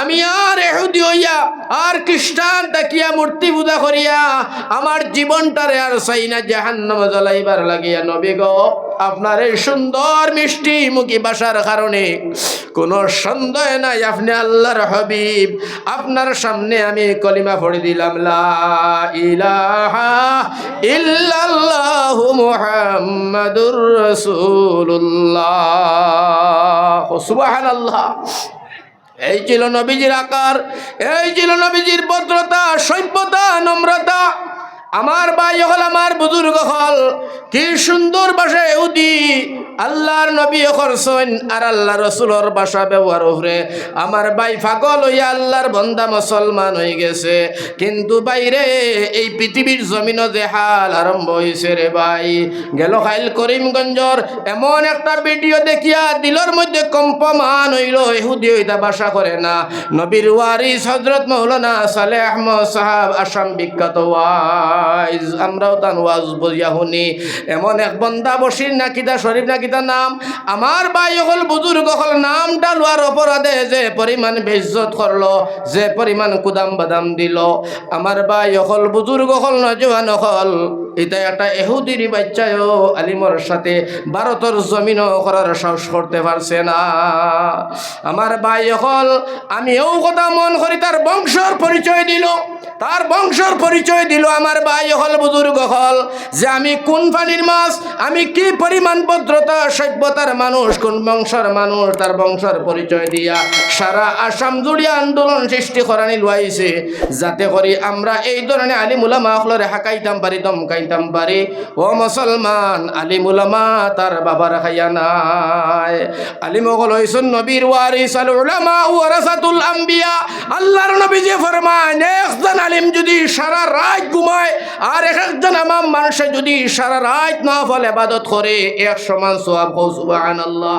আমি আর এহুদি হইয়া, আর খ্রিস্টান তাকিয়া মূর্তি পূজা করিয়া আমার জীবনটারে আর চাই না, জাহান্নাম জ্বলাইবার লাগিয়া। নবী গো, আপনার এই সুন্দর মিষ্টি মুখী বাসার কারণে কোনো সন্দেহ নাই, আপনি আল্লাহর হবিব। আপনার সামনে আমি কলিমা পড়ে দিলাম, লা ইলাহা ইল্লাল্লাহু মুহাম্মাদুর রাসূলুল্লাহ। সুবহানাল্লাহ। এই ছিল নবীজির আকার, এই ছিল নবীজির ভদ্রতা, সভ্যতা, নম্রতা। আমার ভাই হল আমার বুজুর্গ হল, কি সুন্দর বাসে এহুদি আল্লাহর নবী করছেন আর আল্লাহ রসুলর বাসা ব্যবহার উপরে। আমার ভাই ফাগল হইয়া আল্লাহর বন্দা মুসলমান হয়ে গেছে। কিন্তু বাইরে এই পৃথিবীর জমিন যে হাল আরম্ভ হয়েছে রে ভাই। গেল খাইল করিমগঞ্জর এমন একটা ভিডিও দেখিয়া দিলর মধ্যে কম্পমান হইল এহুদি হইতা বাসা করে না। নবীর ওয়ারিস হজরত মৌলানা সালে আহমদ সাহাব আসাম বিখ্যাত ওয়াইজ। আমরাও তান ওয়াজ বলিয়া শুনি। এমন এক বন্দা বসির না কিতা শরীফ না কিতা নাম? আমার বাই হল বুজুর্গ হল নামটা লোয়ার অপরাধে যে পরিমাণ বেজ্জত করল যে পরিমাণ কুদাম বাদাম দিল। আমার বাই হল বুজুর্গ হল নজওয়ান হল। এটা একটা এহুদির বাচ্চায়ও আলিমর সাথে ভারতের জমিন করার সাহস করতে পারছে না। আমার ভাই হল আমি এও কথা মন করি, তার বংশর পরিচয় দিল। তার বংশর পরিচয় দিল আমার ভাই হল বুজুর্গ হল যে আমি কোন পানির মাছ, আমি কি পরিমাণ ভদ্রতা, সভ্যতার মানুষ, কোন বংশর মানুষ, তার বংশর পরিচয় দিয়া সারা আসাম জুড়িয়া আন্দোলন সৃষ্টি করানি লুয়াইছে যাতে করি আমরা এই ধরনের আলিমুলামা হলরে হাকাইতাম পারি দমকাইতাম পারি ও মুসলমান আলিমুলামা তার বাবার খাইয়া নাই। আলিমগল হইসুন নবীর ওয়ারিস আল উলামা ওয়ারাসাতুল আম্বিয়া। আল্লাহর নবী যে ফরমান একজন আলিম যদি সারা রাত ঘুমায়, আর এক একজন আমার মানুষে যদি সারা রাত না ফল ইবাদত করে, এক সমান সোয়াব হো সুবহানাল্লাহ।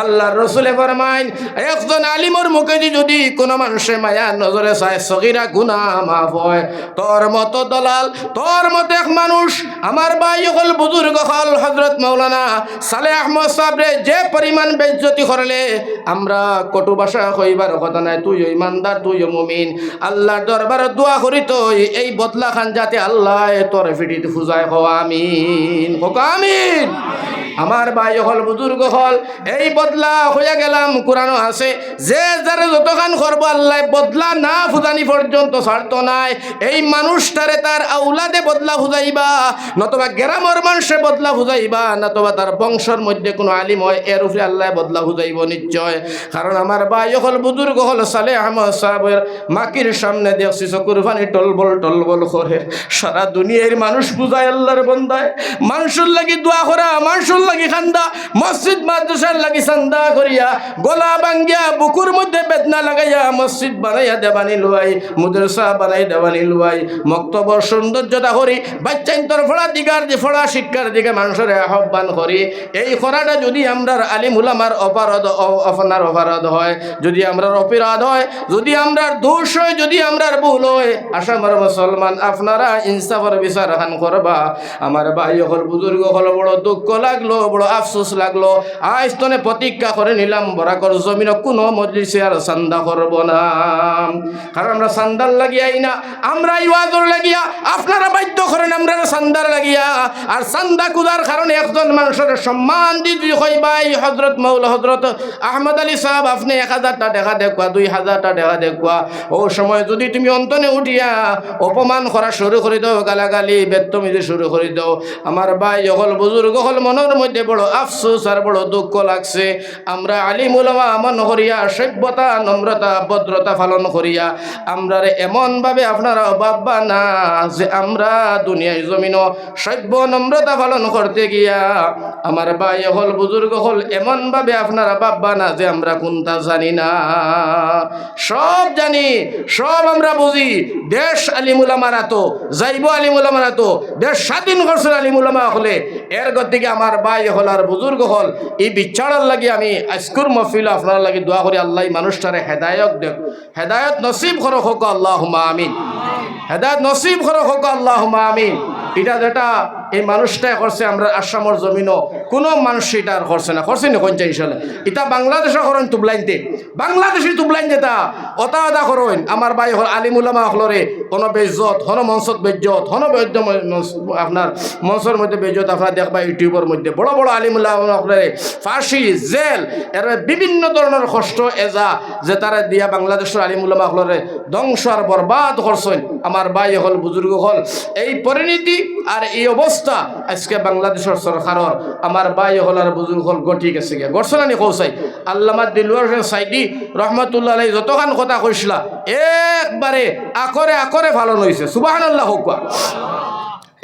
আল্লাহর রসুলে ফরমাইন একজন আলিমর মুখে যদি কোনো মানুষে মায়া নজরে চায়, সগিরা গুনা মাফ হয়। তোর মতো দলাল, তোর মতো এক মানুষ আমার ভাই হল বুজুর্গ হল হজরত মৌলানা সালে আহমদ সাবরে যে পরিমাণ বেজ্জতি করলে, আমরা কটু ভাষা কইবার কথা নাই, তুই ইমানদার, তুই মুমিন। আল্লাহর দরবারে দোয়া করি তো এই বদলা খান যাতে আল্লাহ তোর ফিটিতে ফুজায় হওয়া আমিন। হোক, আমিন। আমার ভাই হল বুজুর্গ হল, এই বদলা হইয়া গেলাম কোরআনও আছে, যে যারা যতখান করব আল্লাহ, বদলা না ফুজানি পর্যন্ত ছাড়তো নাই। এই মানুষটারে তার আউলাদে বদলা ফুজাইবা নতবা গ্রামের মানুষে বদলা ফুজাইবা নতবা তার বংশের মধ্যে কোনো আলিম হয়, এর উপরে আল্লাহ বদলা ফুজাইব নিশ্চয়। কারণ আমার ভাই হল বুজুর্গ, হল সালে সাহেবের মাকির সামনে দেখছি, চকুর পানি টলবল টলবল করে। সারা দুনিয়ার মানুষ বুঝায় আল্লাহর বন্দায়। মানুষের লাগি দোয়া করা, মানুষের লাগি খান্দা, মসজিদ মাদ্রাসার লাগি চান্দা করিয়া, গলা ভাঙ্গিয়া, বুকুর মধ্যে বেদনা লাগাইয়া মসজিদ বানাইয়া দেবানি লুয়াই, মুদ্রাসা বানাই দেবানি লুয়াই, মক্তব্য সৌন্দর্যতা করি বাচ্চা তোর ফড়া দিগার দি, ফড়া শিক্ষার দিকে মানুষের আহ্বান করি। এই করাটা যদি আমরা আলিমুল আমার অপরাধ অ- আপনার অপরাধ হয়, যদি আমরা অপরাধ হয়, যদি আমরা দোষ হয়, যদি আমরা ভুল হয়, আসামের মুসলমান আপনারা ইনসাফের বিচার খান করবা। আমার ভাই হল বুজুর্গ হল বড় দুঃখ লাগল, বড় আফসোস লাগল। আজ তনে প্রতিজ্ঞা করে নিলাম, বরাকর জমিন কোনো মজলিসে আর চান্দা করব না। কারণ আমরা চান্দার লাগিয়াই না আমরা ইওয়াজর লাগিয়া আপনারা বাধ্য করেন আমরা চান্দার লাগিয়া, আর চান্দা কুদার কারণে একজন মানুষের সম্মান দি যদি কই ভাই হজরত মৌল হজরত আহমদ আলী সাহেব, আপনি এক হাজারটা দেখা দেখুয়া, দুই হাজারটা দেখা দেখুয়া। ও সময় যদি তুমি অন্তনে উঠিয়া অপমান করা শুরু করে দাও, গালাগালি বেত্তমিদি শুরু করে দাও। আমার ভাই হল বুজুর্গ হল মনের মধ্যে বড় আফসোস আর বড় দুঃখ লাগছে। আমরা আলিমুলমা মন করিয়া, সভ্যতা, নম্রতা, ভদ্রতা পালন করিয়া আমরা এমনভাবে আপনারা ভাববা না যে আমরা দুনিয়ায় জমিন সভ্য নম্রতা পালন করতে গিয়া আমার ভাই হল বুজুর্গ হল এমনভাবে আপনারা ভাববা না যে আমরা কোনটা জানি না। সব জানি, সব আমরা বুঝি। দেশ আলিমুলামারা তো, যাইব আলিমুলামারা তো, দেশ স্বাধীন করছেন আলিমুলামা হলে। এর গতিকে আমার ভাই হল আর বুজুর্গ হল। এই বিচারের লাগি আমি আজকুর মফিল আপনার লাগি দোয়া করি, আল্লাহ মানুষটারে হেদায়ত দেখ। হেদায়ত নসিব করো হোক আল্লাহ আমিন। হেদায়ত নসিব করো হোক আল্লাহ আমিন। এটা যেটা এই মানুষটা করছে আমরা আসামর জমিনও। কোনো মানুষ এটা আর করছে না। করছে না কোন ইনশাল্লাহ এটা বাংলাদেশে করেন তুবলাইনতে বাংলাদেশি তুবলাইন যেটা অতা অতা করইন আমার ভাই হল আলিমুল্লামা হলরে। কোনো বেজত হন মঞ্চত বেজ্জত, হন বেজ্জ আপনার মঞ্চের মধ্যে বেজত আপনার দেখবা ইউটিউবের মধ্যে। বড় বড় আলিমুল্লাহ হলরে। ফাঁসি, জেল, এর বিভিন্ন ধরনের কষ্ট, এজা, যে তারা দিয়া বাংলাদেশের আলিমুল্লামা হলরে ধ্বংস আর বরবাদ করছেন। আমার ভাই হল, বুজুর্গ হল। এই পরিণতি আর এই অবস্থা আজকে বাংলাদেশের সরকারের আমার ভাই হল আর বুজুর্গ হল গঠি গেছে গিয়া। গড়ছে না নি কৌসাই আল্লামা দিলওয়ার হোসেন সাইদি রহমতুল্লাহ আলাই যতখান কথা কইসলা একবারে আকরে আকরে ভালো হয়েছে সুবাহান আল্লাহ হোক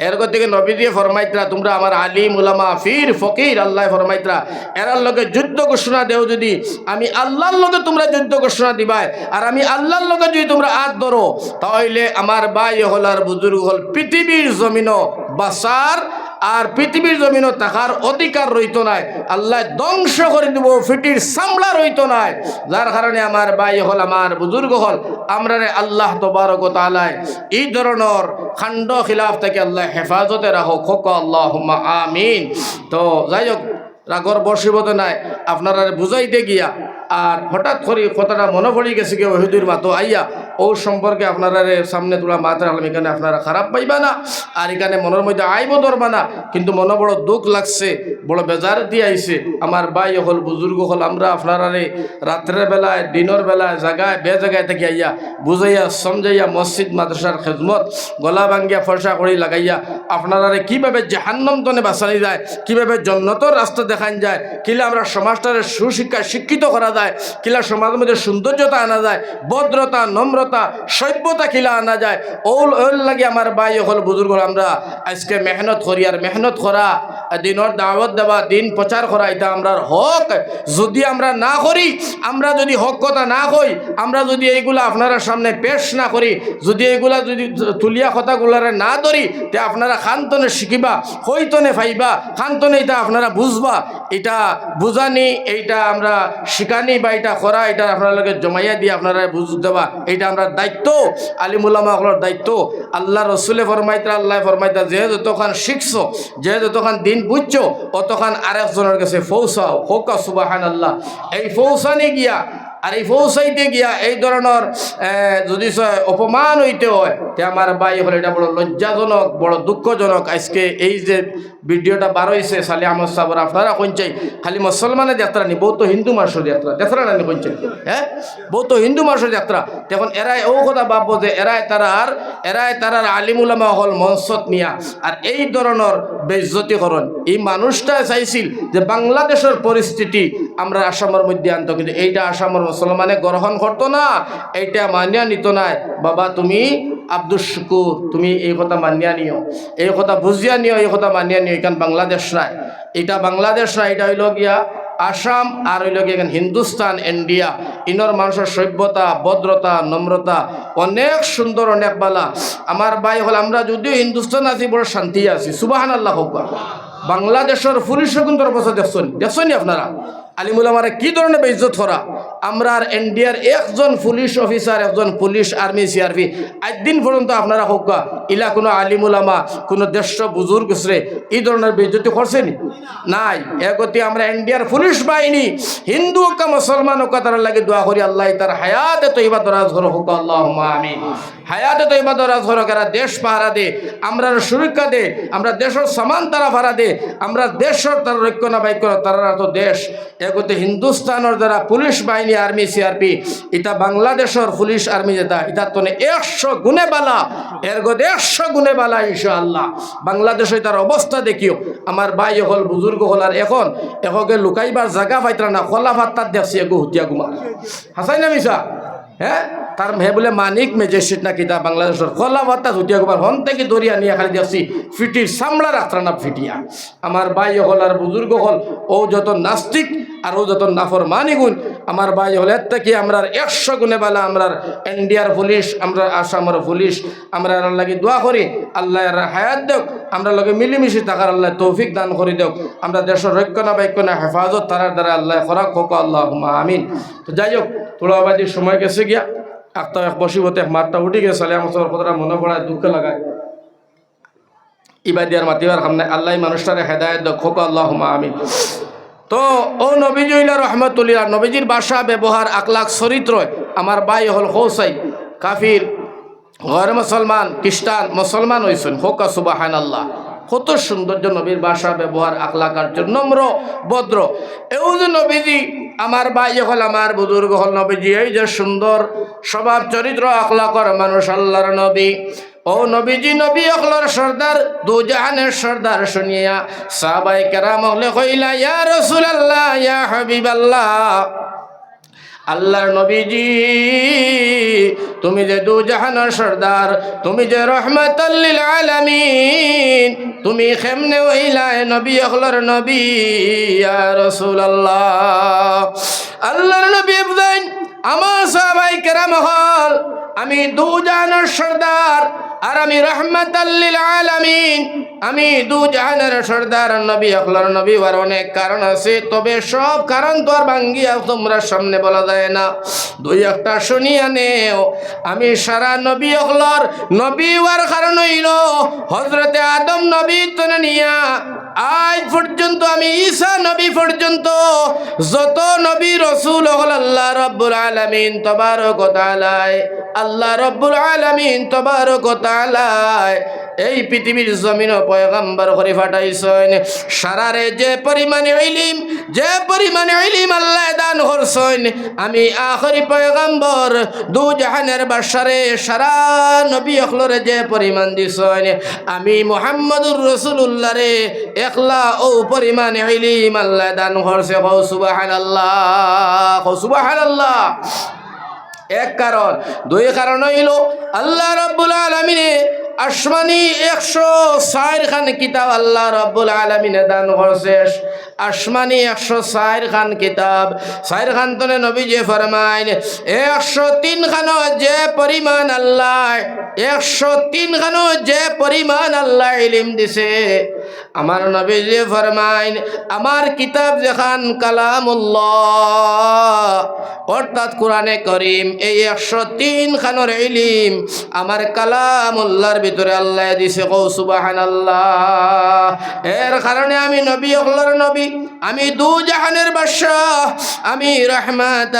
এর থেকে নবী দিয়ে ফরমাইত্রা, তোমরা আমার আলিম উলামা, ফির, ফকির, আল্লাহ ফরমাইত্রা, এরার লগে যুদ্ধ ঘোষণা দেও যদি। আমি আল্লাহর লগে তোমরা যুদ্ধ ঘোষণা দিবাই, আর আমি আল্লাহর লগে যদি তোমরা আত ধরো, তাহলে আমার বাই হল আর বুজুর্গ হল পৃথিবীর জমিনও বাসার আর পৃথিবীর জমিনও থাকার অধিকার রইত নাই। আল্লাহ ধ্বংস করে দিব, ফিটির সামলা রইত নাই। যার কারণে আমার ভাই হল, আমার বুজুর্গ হল, আমরা আল্লাহ তবারক তালায় এই ধরনের খান্ড খিলাফ থেকে আল্লাহ হেফাজতে রাখো খোক আল্লাহ আমিন। তো যাই হোক, রাগর বসিবতে নাই। আপনারা বুঝাইতে গিয়া, আর হঠাৎ করে কথাটা মনে পড়ে গেছে কি ওহিদুর মাতো, আইয়া ও সম্পর্কে আপনারা সামনে তোলা মাত্রা হলাম এখানে আপনারা খারাপ পাইবা না, আর এখানে মনের মধ্যে আইব ধরবা না, কিন্তু মনে বড় দুঃখ লাগছে, বড় বেজার দিয়ে আইছে। আমার ভাই হল, বুজুর্গ হল, আমরা আপনারা রাত্রের বেলায়, দিনের বেলায়, জায়গায় বে জায়গায় থেকে আইয়া বুঝাইয়া, সমঝাইয়া মসজিদ, মাদ্রাসার খেদমত গলা ভাঙ্গিয়া, ফর্সা করে লাগাইয়া, আপনারা কীভাবে জাহান্নম তনে বাঁচানি যায়, কীভাবে জন্নতর রাস্তা দেখান যায়, কিলা আমরা সমাজটারে সুশিক্ষা শিক্ষিত করা যায়, কিলা সমাজের মধ্যে সৌন্দর্যতা আনা যায়, ভদ্রতা, নম্রতা সভ্যতা খিলা আনা যায়। ওল ওল লাগে আমার বাই হল বুজুর্গ আমরা আজকে মেহনত করি, আর মেহনত করা দিনের দাওয়াত দেওয়া, দিন প্রচার করা, এটা আমরা হক। যদি আমরা না করি, আমরা যদি হক কথা না কই, আমরা যদি এইগুলা আপনারা সামনে পেশ না করি, যদি এইগুলা যদি তুলিয়া কথাগুলারে না ধরি, তে আপনারা খান্তনে শিখিবা, হইতনে ফাইবা, খান্তনে এটা আপনারা বুঝবা। এটা বুঝানি, এইটা আমরা শিখানি বা এটা করা, এটা আপনাদেরকে জমাইয়া দিয়ে আপনারা বুঝ দেওয়া এটা আমরা দায়িত্ব। আলিমুল্লামাগুলোর দায়িত্ব। আল্লাহ রসুলে ফরমাইতা, আল্লাহ ফরমাইতা যেহেতু তখন শিখছো যেহেতু তখন দিন বুঝছ? অতখান আরেকজনের কাছে ফৌসাও হোকা সুবাহান আল্লাহ এই ফৌসানি গিয়া আর এই ফৌসাইতে গিয়া এই ধরনের যদি অপমান হইতে হয়, তে আমার ভাই হলে এটা বড় লজ্জাজনক, বড় দুঃখজনক। আজকে এই যে ভিডিওটা বার হয়েছে সালি আহমদ সাবর আপনারা কইচাই খালি মুসলমানের যাত্রা নি বহুত হিন্দু মানুষের যাত্রা। যাত্রা না নি কইছেন হ্যাঁ বহুত হিন্দু মানুষের যাত্রা। দেখুন, এরাই ও কথা ভাববো যে এরাই তারার এরাই তারার আলিমুলামা হল মঞ্চত নিয়া। আর এই ধরনের বেজ্জতিকরণ। এই মানুষটা চাইছিল যে বাংলাদেশের পরিস্থিতি আমরা আসামের মধ্যে আনতো, কিন্তু এইটা আসামের মুসলমানে গ্রহণ করতো না। এইটা মানিয়া নিত নাই। বাবা, তুমি আব্দুল শুকুর, তুমি এই কথা মানিয়া নিও। এই কথা বুঝিয়া নিও, এই কথা মানিয়া নিও, এখান বাংলাদেশ নাই। এটা বাংলাদেশ নাই, এটা হইল গিয়া আসাম আর হইল গিয়া এখান হিন্দুস্তান, ইন্ডিয়া। ইনর মানুষের সভ্যতা, ভদ্রতা, নম্রতা, অনেক সুন্দর, অনেক বালা। আমার ভাই হল, আমরা যদিও হিন্দুস্তান আছি, বড় শান্তি আছি। সুবাহান আল্লাহ হোক বাংলাদেশের পুলিশ কিন্তু দেখছেন? দেখছেন আপনারা? আলিমুল আমারে কি ধরনের বেইজ্জত করা আমরা আর ইন্ডিয়ার একজন পুলিশ অফিসার, একজন পুলিশ আর্মি, সিআরপি। একদিন পর্যন্ত আপনারা হোক ইলা কোনো আলিমুলামা কোনো দেশ বুজুর্গ শ্রে এই ধরনের বেইজ্জতি করছেন? নাই। এগতি আমরা ইন্ডিয়ার পুলিশ বাহিনী, হিন্দু হোক মুসলমান হোক তারা লাগে দোয়া করি আল্লাহ, তার হায়াতে তো ইবাদ রাজ হোক আল্লাহ আমি হায়াতে তো ইবাদ রাজ ঘর এরা দেশ পাহারা দে, আমরা সুরক্ষা দে, আমরা দেশের সমান তারা ভাড়া দে, আমরা দেশের তারা রক্ষণ না বাইক তারা তো দেশ। এগোতে হিন্দুস্তানের দ্বারা পুলিশ বাহিনী, আর্মি, সিআরপি এটা বাংলাদেশের পুলিশ, আর্মি যেটা এটা তো একশো গুণে বালা এর গতে একশো গুণে বালা ইনশাআল্লাহ। বাংলাদেশে তার অবস্থা দেখিও। আমার ভাই হল বুজুর্গ হল আর এখন এখকে লুকাইবার জায়গা পাইতরা না, খোলা ভাত্তার দেখছি এগো হুতিয়া গুমার হাসাই না মিশা হ্যাঁ তার হে বলে মানিক মেজেস্ট্রেট না কিতা বাংলাদেশের খোলা ভাত্তা ধুতিয়া কুমার হন থেকে দরিয়া নিয়ে খালি দেখছি, ফিটির সামলা রাখতা না ফিটিয়া। আমার ভাই হল আর বুজুর্গ হল ও যত নাস্তিক আর ও নাফর মানি গুণ, আমার ভাই হলে থেকে আমরা একশো গুণে বেলা আমরা ইন্ডিয়ার পুলিশ, আমরা আসামের পুলিশ, আমরা এর লাগি দোয়া করি, আল্লাহ হায়াত দেখ আমরা লগে মিলিমিশি থাকার আল্লাহ তৌফিক দান করে দেখ আমরা দেশের রক্ষণা বাক্যনা হেফাজত, তারার দ্বারা আল্লাহ খরাক হোক আল্লাহ আমিন। তো যাই হোক তোলাবাদী সময় গেছে গিয়া একটা এক বসিবতে এক মাতটা উঠি গেছে আমার কথাটা মনে পড়ায়, দুঃখ লাগায়। ইবাদিয়ার মাতিবার সামনে আল্লাহ মানুষটারে হেদায়ত দক্ষ আল্লাহ আমিন। তো, ও নবীজুল্লাহ রহমতুল্লাহ, নবীজির ভাষা, ব্যবহার আকলাক চরিত্র আমার ভাই হল হোসাই কাফির, ঘর মুসলমান, খ্রিস্টান, মুসলমান হয়েছেন হোকা সুবাহান আল্লাহ কত সৌন্দর্য নবীর ভাষা, ব্যবহার আকলাকার জন্য নম্র, ভদ্র। এও যে নবীজি, আমার ভাই হল আমার বুজুর্গ হল নবীজি, এই যে সুন্দর স্বভাব, চরিত্র আকলাকর মানুষ, আল্লাহর নবী। ও নবীজি, নবী অখলর সর্দার দু জাহানের সর্দার শুনিয়া সাহাবাই কেরাম হলে ইয়া রাসূলুল্লাহ, ইয়া হাবিবাল্লাহ, আল্লাহর নবীজি, তুমি যে দু জাহানের সর্দার, তুমি যে রহমাতাল্লিল আলামিন, তুমি খেমনে হইলায় নবী অখলর নবী, ইয়া আল্লাহ আল্লাহর নবী আমার সাহাবাই কেরাম হল আমি দু জাহানের সর্দার আর আমি রহমত আলামিন। আমি দু জাহানের সর্দার, নবী অখলার নবী আর অনেক কারণ আছে, তবে সব কারণ তো আর ভাঙ্গিয়া তোমরা সামনে বলা যায় না। দুই একটা শুনিয়া নেও। আমি সারা নবী অখলার নবী হওয়ার কারণ হইল হজরতে আদম নবী তো নিয়া আজ পর্যন্ত আমি ঈসা নবী পর্যন্ত যত নবী রসুল হল আল্লাহ রব্বুল আলমিন তবারক তালায় আল্লাহ রব্বুল আলমিন তবারক তালায় এই পৃথিবীর জমিন পয়গাম্বার করে ফাটাইছেন সারারে যে পরিমাণে ইলিম, যে পরিমাণে ইলিম আল্লাহ দান করছেন, আমি আখরি পয়গাম্বর দু জাহানের বাসারে সারা নবী অখলরে যে পরিমাণ দিছেন, আমি মোহাম্মদুর রসুল্লাহ রে একলা ও পরিমাণ ইলিম আল্লাহ দান করছে। হো সুবাহান আল্লাহ হো সুবাহান আল্লাহ এক কারণ, দুই কারণ হইল, আল্লাহ রব্বুল আলমিনে আসমানি একশো চার খান কিতাব আল্লাহ রব্বুল আলমিনে দান করছে। আসমানি একশো চার খান কিতাব। চার খান তনে নবী যে ফরমাইন, একশো তিন খানো যে পরিমাণ আল্লাহ, একশো তিন খানো যে পরিমাণ আল্লাহ ইলিম দিছে। আমার নবী যে ফরমাইন, আমার কিতাব যেখান কালামুল্লাহ, অর্থাৎ কোরআনে করিম, এই একশো তিন খানোর ইলিম, আমার কালামুল্লাহর ভিতরে আল্লাহ দিছে কৌসুবাহান আল্লাহ এর কারণে আমি নবী অল্লার নবী আমি দু জাহানের বাদশাহ, আমি রহমাত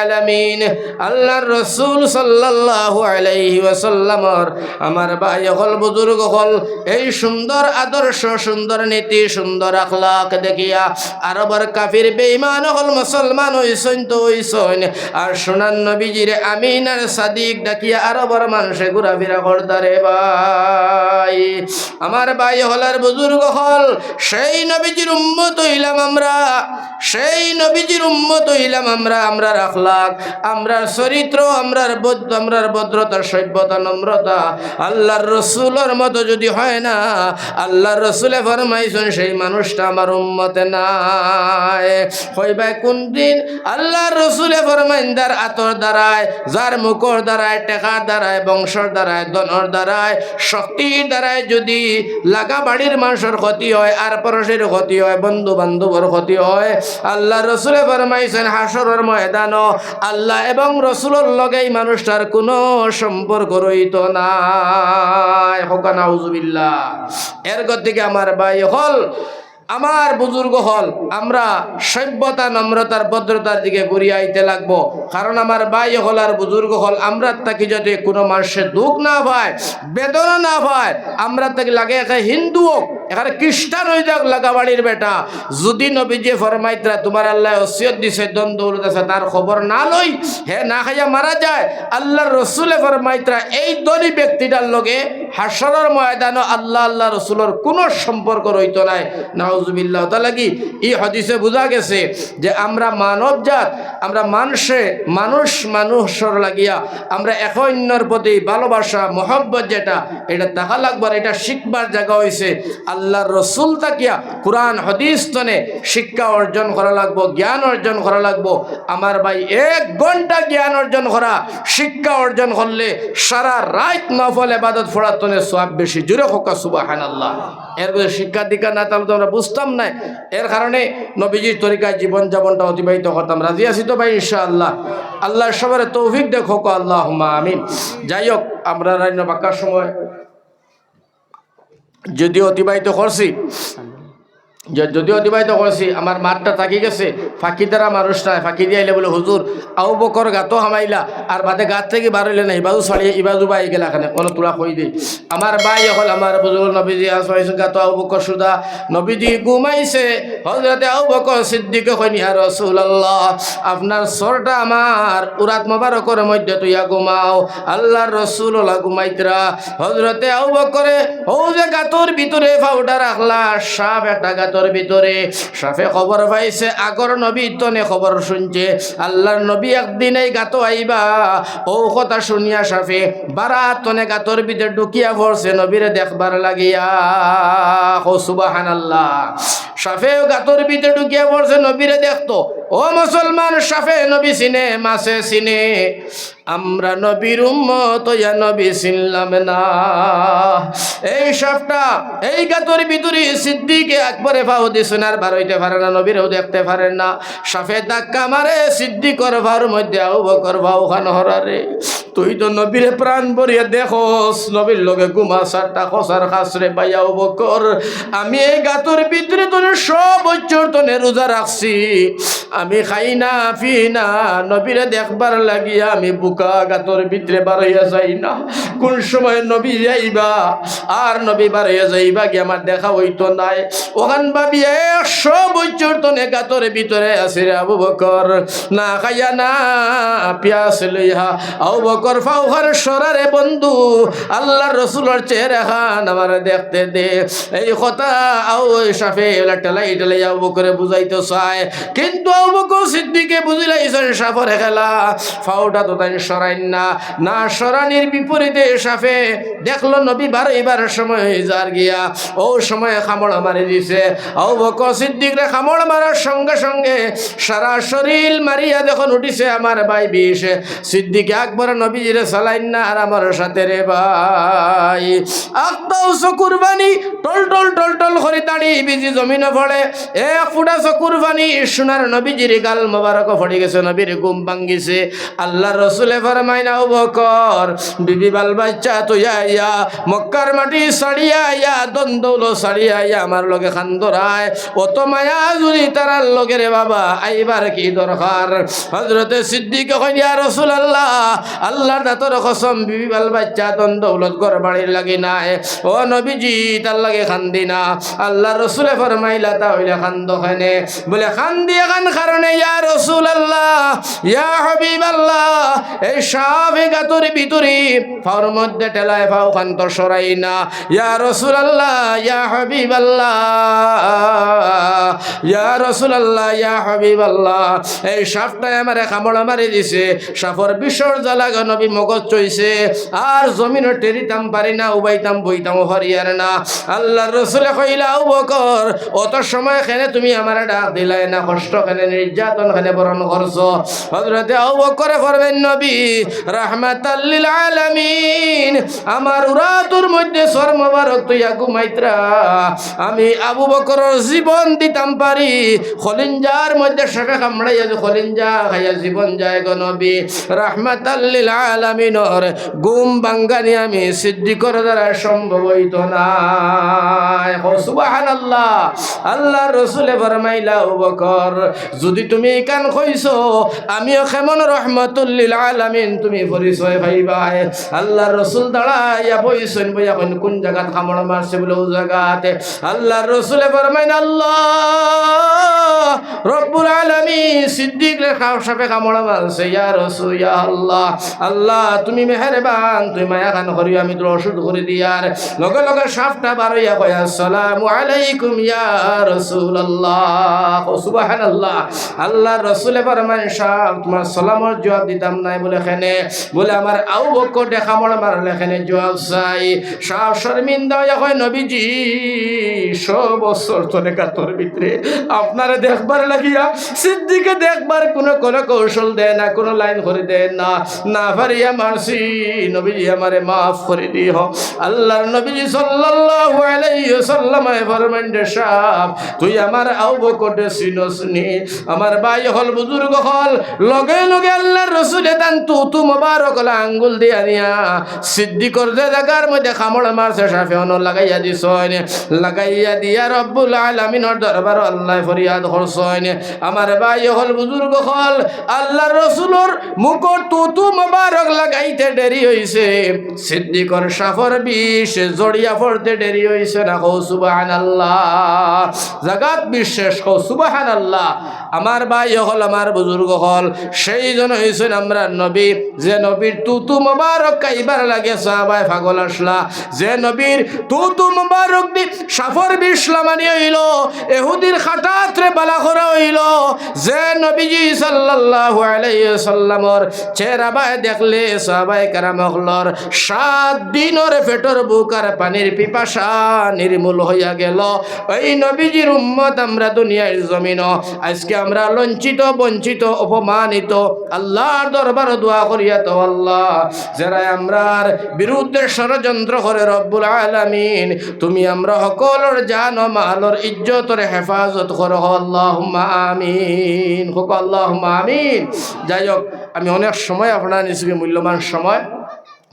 আলামিন। আল্লাহর রসুল সাল্লাল্লাহু আলাইহি ওয়াসাল্লামর, আমার ভাই হল, বুজুর্গ হল, এই সুন্দর আদর্শ, সুন্দর নীতি, সুন্দর আখলাক দেখিয়া আরবার কাফির বেঈমান হল, মুসলমান হইছেন তো হইছেন আর সোনান নবীজির আমিন আর সাদিক ডাকিয়া আরবার মানুষে ঘোরাফেরা করতারে ভাই। আমার ভাই হলার বুজুর্গ হল, সেই নবীজির উম্মত হইলাম আমরা, সেই নবীজির উম্মত হইলাম আমরা আমরা রাখলাক আমরার চরিত্র, আমরার বদ্ধ আমরার ভদ্রতা, সভ্যতা, নম্রতা। আল্লাহর রসুলের মতো যদি হয় না, আল্লাহর রসুলে ফরমাইছেন, সেই মানুষটা আমার উম্মতে নাই। হইবাই কোন দিন আল্লাহর রসুলে ফরমাইন্দার আতর দ্বারায়, যার মুখর দ্বারায়, টেকার দ্বারায়, বংশর দ্বারায়, ধনর দ্বারায়, শক্তির দ্বারায় যদি লাগা বাড়ির মানুষের ক্ষতি হয়, আর পরশের ক্ষতি হয় বন্ধু বান্ধবর ক্ষতি হয়। আল্লাহ রসুলে ফরমাইছেন হাসরের ময়দান আল্লাহ এবং রসুলের লগে এই মানুষটার কোনো সম্পর্ক রইত নাই হোকানা হুজুবিল্লাহ এর থেকে আমার ভাই হল, আমার বুজুর্গ হল, আমরা সভ্যতা, নম্রতার, ভদ্রতার দিকে ঘুরিয়ে আইতে লাগবো। কারণ আমার ভাই হল আর বুজুর্গ হল, আমরা তাকে যদি কোনো মানুষের দুঃখ না পায়, বেদনা না পায়, আমরা তাকে লাগে হিন্দু হোক এখানে খ্রিস্টান হয়ে যাক লাগা বাড়ির বেটা। যদি নবীজি ফরমাইতরা তোমার আল্লাহ ওসিয়ত দিছে, দ্বন্দ্ব আছে তার খবর না লই, হে না খাইয়া মারা যায়, আল্লাহর রসুলে ফরমাইতরা এই ধনী ব্যক্তিটার লগে হাসরের ময়দান আল্লাহ আল্লাহ রসুলের কোনো সম্পর্ক রইত নাই। নাউজুবিল্লাহ, তাহলে কি? এই হদিসে বোঝা গেছে যে আমরা মানব জাত আমরা মানুষে, মানুষ মানুষের লাগিয়া, আমরা এক অন্যর প্রতি ভালোবাসা, মহব্বত যেটা, এটা দেখা লাগবার, এটা শিখবার জায়গা হয়েছে আল্লাহর রসুল তাকিয়া কোরআন, হদিস তনে শিক্ষা অর্জন করা লাগবো, জ্ঞান অর্জন করা লাগবো। আমার ভাই, এক ঘণ্টা জ্ঞান অর্জন করা, শিক্ষা অর্জন করলে সারা রাত নফল এবাদত ফোড়ার তনে সব বেশি। জুড়ে হোকা সুবাহান আল্লাহ এর শিক্ষা দীক্ষা না তাহলে তো আমরা বুঝতাম না। এর কারণে নবীজির তরিকায় জীবনযাপনটা অতিবাহিত করতাম। রাজি আছি তো ভাই, ইনশাআল্লাহ। আল্লাহ সবার তৌফিক দেখো আল্লাহ আমিন। যাই হোক, আমরা রাইন বাক্কার সময় যদি অতিবাহিত করছি। যে যদিও অতিবাহিত করেছি আমার মাঠটা থাকি গেছে, ফাঁকি দ্বারা মানুষ নাই, ফাঁকি দিয়ে আইলে বলে হুজুর আউ বকর গাতো হামাইলা আর বাদে গাত থেকে বার না ইবাজু ছাড়িয়ে ইবাজু বাই গেলা এখানে কোনো তোলা কই দিই আমার বাই হল আমার বুজুর নবীজি আসমাইছে গাতো আউ বকর সুদা, নবীজি ঘুমাইছে হজরতে আউ বকর সিদ্দিকে কইনি আর রসুল্লাহ আপনার সরটা আমার উরাত মোবারকর মধ্যে তুইয়া ঘুমাও আল্লাহর রসুল্লাহ ঘুমাইতরা হজরতে আউ বকরে ও যে গাতর ভিতরে ফাউডা রাখলা সাপ একটা গাতর ভিতরে। সাফে খবর পাইছে, আগর নবী তনে খবর শুনছে। আল্লাহর নবী একদিন এই গাতো আইবা। ও কথা শুনিয়া সাফে বারা তনে গাতর ভিতরে ঢুকিয়া পড়ছে, নবীরে দেখবার লাগিয়া। সুবাহান আল্লাহ সাফে গাতর ভিতরে ঢুকিয়া পড়ছে, নবীরে দেখতো। ও মুসলমান, সাফে নবী সিনে মাসে সিনে আমরা নবীর উম্মত, ইয়া নবী চিনলাম না। এই সাপটা, এই গাতর ভিতরে সিদ্দিকে একবারে পাও দিছেন আর বার হইতে পারে না নবীরও দেখতে পারে না। সাফে ধাক্কা মারে সিদ্দিকর ভার মধ্যে আউ ভাও খান হরারে। তুই তো নবীরে প্রাণ ভরিয়া দেখোস, নবীর লগে গুমা সারটা খসার খাসরে পাইয়াও বকর। আমি এই গাতর ভিতরে তোর সব বছর তোনে রোজা রাখছি। আমি খাই না ফি না। নবীরে দেখবার লাগিয়া আমি বুকা গাতর ভিতরে বাড়াইয়া যাই না। কোন সময় নবী যাইবা আর নবী বাড়াইয়া যাইবা কি আমার দেখা হইতো নাই। ওখান ভাবি একশো বছর তোনে গাতর ভিতরে আছে রে আবু বকর। না খাইয়া না, পিয়াস লইয়া। আবু বকর ফাউখার সরারে, বন্ধু, আল্লাহর রসুলের চেহারা খান আমার দেখতে দে। এই কথা আও সাফে টেলাই টেলাই আবু বকরে বুঝাইতে চায়। কিন্তু বকর সিদ্দিকে বুঝিলাইছেন খেলা। ফাউটা তো তাই সরাইন না। না সরানির বিপরীতে সাফে দেখল নবী বার, এবার সময় যার গিয়া। ও সময় খামড় মারি দিছে। ও বকর সিদ্দিকরে খামড় মারার সঙ্গে সঙ্গে সারা শরীর মারিয়া উঠিছে আমার ভাই বিষ। সিদ্দিকে আকবর নবীজিরে চালাইন না আর আমার সাথে রে ভাই। আক্তাও চকুর বাণী টল টল টল টল করে দাঁড়ি বিজি জমিনে পড়ে। এক ফুটা চকুর বাণী সোনার নবীজির গাল মোবারক পড়ে গেছে, নবীর ঘুম ভাঙ্গিছে। আল্লাহ রসুলে ফরমাইনা বকর, বিবি বাল বাচ্চা তুইয়া ইয়া মক্কার মাটি সাড়িয়া ইয়া দন্দৌল সাড়িয়া ইয়া আমার লগে খান্দরায় অত মায়া জুড়ি তারার লগে রে বাবা, আইবার কি দরকার? হজরতে সিদ্দিক কইয়া রসুল আল্লাহ আল্লাহর দাতর কসম, বিবি বাল বাচ্চা দন্দৌলত ঘর বাড়ির লাগি নাই। ও নবীজি, তার লাগে খান্দি না। আল্লাহ রসুলে ফরমাইলা তা হইলে খান্দ খানে। বলে খান্দি এখান কারণে, ইয়া রসুল ইয়া আল্লাহ এই মধ্যে টেলায় ফাও সরাই না। ইয়া রসুল আল্লাহ ইয়া আল্লাহ ইয়া রসুল আল্লাহ ইয়া আল্লাহ এই সাপটায় মারি দিছে, সাপর বিশ্বর জ্বালা নবী মগজ চইছে, আর জমিন টেরিতাম পারি না, উবাইতাম বইতাম হরিয়ার না। আল্লাহ রসুলে কইলা বকর, অত সময় খেনে তুমি আমার ডাক দিলাই না, কষ্ট খেনে নির্যাতন খেনে বরণ করছ। হজরতে আউ বকরে নবী রাহমাতাল্লিল আলামিন, আমার উরাতুর মধ্যে সর মোবারক তুইয়া ঘুমাইত্রা আমি আবু বকরের জীবন দিতাম পারি। খলিঞ্জার মধ্যে সেটা কামড়াইয়া খলিঞ্জা খাইয়া জীবন যায় গো নবী। রাহমাতাল্লিল আলামিনর গুম বাঙ্গানি আমি সিদ্দিকর দ্বারা সম্ভব হইত না। সুবহানাল্লাহ আল্লাহ রসুলে ফরমাইলা আবু বকর যদি তুমি কান কইছো আমিও কেমন রহমতুল্লিল আলামিন তুমি পরিচয় ভাইবাই আল্লাহ রসুল দাঁড়াইয়া বইছেন বইয়া কোন কোন জায়গাত কামড় মারছে বলে ও জায়গাতে। আল্লাহ রসুলে ফরমাইন, আল্লাহ রব্বুল আলামিন সিদ্দিক খাও সাপে কামড় মারছে? ইয়া রসুল, ইয়া আল্লাহ আল্লাহ তুমি মেহেরবান, তুমি মায়া খান করি আমি তোর ওষুধ করে দিয়ার লগে লগে সাপটা বারইয়া কয়, আসসালামু আলাইকুম ইয়া রাসূলুল্লাহ। সুবহানাল্লাহ। আল্লাহ রসুলে ফরমাইন সাপ তোমার সালামর জবাব দিতাম নাই বলে এখানে। বলে আমার আউ বকর দেখা মর মারলে এখানে জবাব চাই। সাপ শর্মিন্দা কয়, নবীজি, সব বছর তোর কাতর ভিতরে আপনারে দেখবার লাগিয়া সিদ্দিকে দেখবার কোনো কোনো কৌশল দেয় না, কোনো লাইন করে দেয় না। না পারিয়া মারছি, নবীজি আমারে মাফ করে হ আল্লাহর নবীজি সাল্লাল্লাহু আলাইহি ওয়াসাল্লাম ফরমান দে সাপ তুই আমার আউ সিনস নি। আমার ভাই হল বুজুর্গ হল। লগে লগে আল্লাহর রসুলে খান তু তু মোবারক আঙ্গুল দিয়া নিয়া। সিদ্ধি করতে জায়গার মধ্যে খামড় মারছে, সাফে অন লাগাইয়া দিস লাগাইয়া দিয়া রব্বুল আলামিনের দরবার আল্লাহ ফরিয়াদ করছেন আমার ভাই হল বুজুর্গ হল। আল্লাহ রসুলোর মুখর তু তু মোবারক লাগাইতে দেরি হইছে। সিদ্দিকর সাফর বিষ জড়িয়া পড়তে দেরি হইছে না। হো সুবাহান আল্লাহ জাগাত বিশ্বাস হো সুবাহান আল্লাহ আমার ভাই হল, আমার বুজুর্গ হল, সেই জন্য হয়েছেন আমরা নবী। যে নবীর তুতু মোবারক কাইবার লাগে সাহাবায় ফাগল আসলা। যে নবীর তুতু মোবারক দি সাফর বিশ্বমানি হইল, এহুদির খাটাত্রে বালা করা হইল। যে নবীজি সাল্লাল্লাহু আলাইহি সাল্লামর দেখলে সাহাবায়ে কারাম হলর, সাত দিনর পেটর বুকার পানির পিপাসা নির্মূল হইয়া গেল। ওই নবীজির উম্মত আমরা দুনিয়ার জমিন। আজকে আমরা লঞ্চিত বঞ্চিত, অপমানিত, আল্লাহর দরবার দোয়া করিয়া তো আল্লাহ। যারা আমরার বিরুদ্ধে ষড়যন্ত্র করে রব্বুল আলামিন, তুমি আমরা সকলের জান মালর ইজ্জতর হেফাজত করো আল্লাহ আমিন। হোক আল্লাহ আমিন। যাই হোক, আমি অনেক সময় আপনার নিশ্চয় মূল্যবান সময়।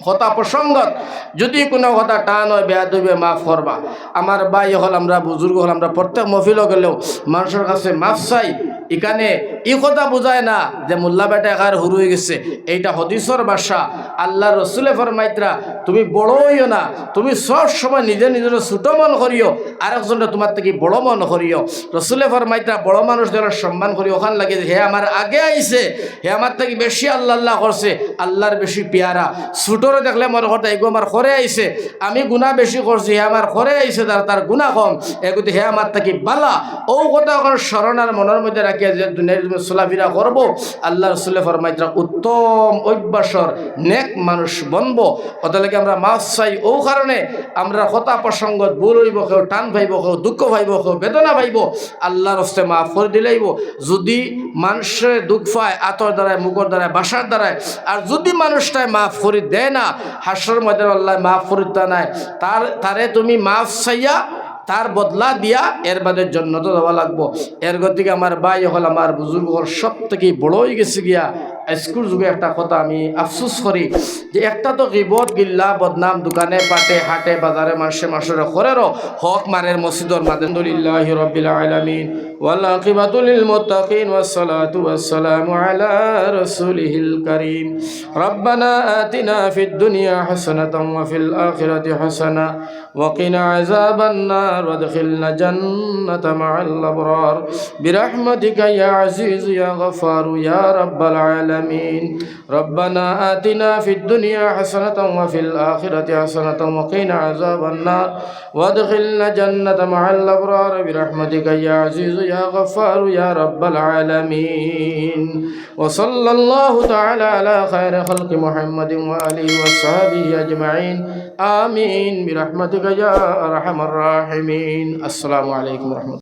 কথা প্রসঙ্গত, যদি কোনো কথা টান হয় বেয়া দেবে মাফ করবা। আমার বাই হল, আমরা বুজুর্গ হল, আমরা প্রত্যেক মফিল গেলেও মানুষের কাছে মাফ চাই। এখানে ই কথা বোঝায় না যে মোল্লা বেটা একার হুরু হয়ে গেছে। এইটা হদিসর বাসা আল্লাহ রসুলে ফরমাইত্রা, তুমি বড় হইও না, তুমি সব সময় নিজে নিজের ছোট মন করিও আরেকজনে তোমার থেকে বড় মন করিও। রসুলে ফরমাইত্রা, বড় মানুষ যারা সম্মান করি ওখান লাগে যে, হে আমার আগে আইছে, হে আমার থেকে বেশি আল্লাহ আল্লাহ করছে, আল্লাহর বেশি পেয়ারা। ছোটরে দেখলে মনে করতে এগো আমার খরে আইছে, আমি গুণা বেশি করছি, হে আমার খরে আইছে, তার তার গুণা কম। এগুতি হে আমার থেকে বালা। ও কথা ওখানে স্মরণ আর মনের মধ্যে তুমি চলাফেরা করব, আল্লাহ রসুল্লাহ ফরমাইত্রা উত্তম অভ্যাসর নেক মানুষ বনবো। অতলেকে আমরা মাছ চাই ও কারণে আমরা কথা প্রসঙ্গ ভুল হইব, কেউ টান ভাইব, কেউ দুঃখ ভাইব, কেউ বেদনা ভাইব, আল্লাহর হস্তে মাফ করে দিলেইব যদি মানুষের দুঃখ পায়, আতর দ্বারায় মুখর দ্বারায়, বাসার দ্বারায়, আর যদি মানুষটায় মাফ করে দেয় না হাসর মধ্যে আল্লাহ মাফ করিতে নাই, তার তারে তুমি মাফ চাইয়া তার বদলা দিয়া এর বাদে জন্য তো দেওয়া লাগবো। এর গতিকে আমার বাই হল, আমার বুজুর্গ সব থেকে বড় গেছে গিয়া স্কুল যুগে একটা কথা আমি আফসোস করি যে একটা তো গিবত গিল্লা বদনাম দোকানে পাটে হাটে বাজারে মাসে মাসরে করেরও হক মারের মসজিদর মাদেন্দুলিল্লাহ রবিল আলমিন والعاقبة للمتقين والصلاة والسلام على رسوله الكريم ربنا آتنا في الدنيا حسنة وفي الآخرة حسنة وقنا عذاب النار وادخلنا جنة مع الأبرار برحمتك يا عزيز يا غفار يا رب العالمين ربنا آتنا في الدنيا حسنة وفي الآخرة حسنة وقنا عذاب النار وادخلنا جنة مع الأبرار برحمتك يا عزيز يا غفار يا رب العالمين وصلى الله تعالى على خير خلق محمد وآله وصحبه أجمعين آمين برحمتك يا أرحم الراحمين السلام عليكم ورحمة الله